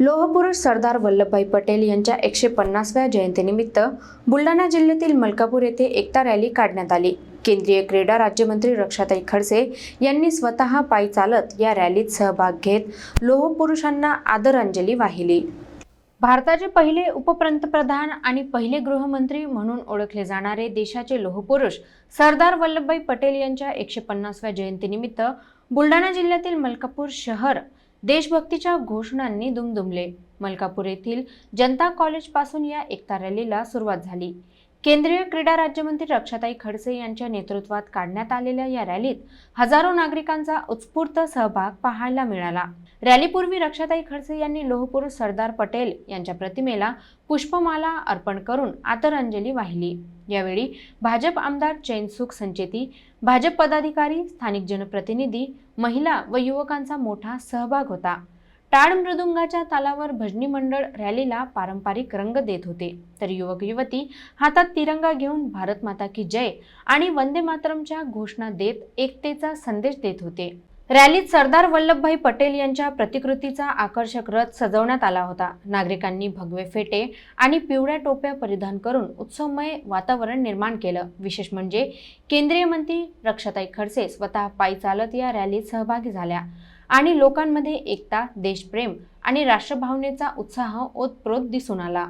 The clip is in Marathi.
लोहपुरुष सरदार वल्लभभाई पटेल यांच्या एकशे पन्नासव्या जयंतीनिमित्त बुलढाणा जिल्ह्यातील मलकापूर येथे एकता रॅली काढण्यात आली. केंद्रीय क्रीडा राज्यमंत्री रक्षाताई खडसे यांनी स्वतः पायी चालत या रॅलीत सहभाग घेत लोहपुरुषांना आदरांजली वाहिली. भारताचे पहिले उपपंतप्रधान आणि पहिले गृहमंत्री म्हणून ओळखले जाणारे देशाचे लोहपुरुष सरदार वल्लभभाई पटेल यांच्या एकशे पन्नासव्या जयंतीनिमित्त बुलढाणा जिल्ह्यातील मलकापूर शहर देशभक्तीच्या घोषणांनी दुमदुमले. मलकापूर येथील जनता कॉलेजपासून या एकता रॅलीला सुरुवात झाली. केंद्रीय क्रीडा राज्यमंत्री रक्षाताई खडसे यांच्या नेतृत्वात काढण्यात आलेल्या या रॅलीत हजारो नागरिकांचा उत्स्फूर्त सहभाग पाहायला मिळाला. रॅलीपूर्वी रक्षाताई खडसे यांनी लोहपुरुष सरदार पटेल यांच्या प्रतिमेला पुष्पमाला अर्पण करून आदरांजली वाहिली. यावेळी भाजप आमदार चैनसुख संचेती भाजप पदाधिकारी स्थानिक जनप्रतिनिधी महिला व युवकांचा मोठा सहभाग होता. टाळ मृदुंगाच्या तालावर भजनी मंडळ रॅलीला पारंपरिक रंग देत होते. तर युवक युवती हातात तिरंगा घेऊन भारत माता की जय आणि वंदे मातरमच्या घोषणा देत एकतेचा संदेश देत होते. रॅलीत सरदार वल्लभभाई पटेल यांच्या प्रतिकृतीचा आकर्षक रथ सजवण्यात आला होता. नागरिकांनी भगवे फेटे आणि पिवळ्या टोप्या परिधान करून उत्सवमय वातावरण निर्माण केलं. विशेष म्हणजे केंद्रीय मंत्री रक्षाताई खडसे स्वतः पायी चालत या रॅलीत सहभागी झाल्या. आणि लोकांमध्ये एकता देशप्रेम आणि राष्ट्रभावनेचा उत्साह ओतप्रोत दिसून आला.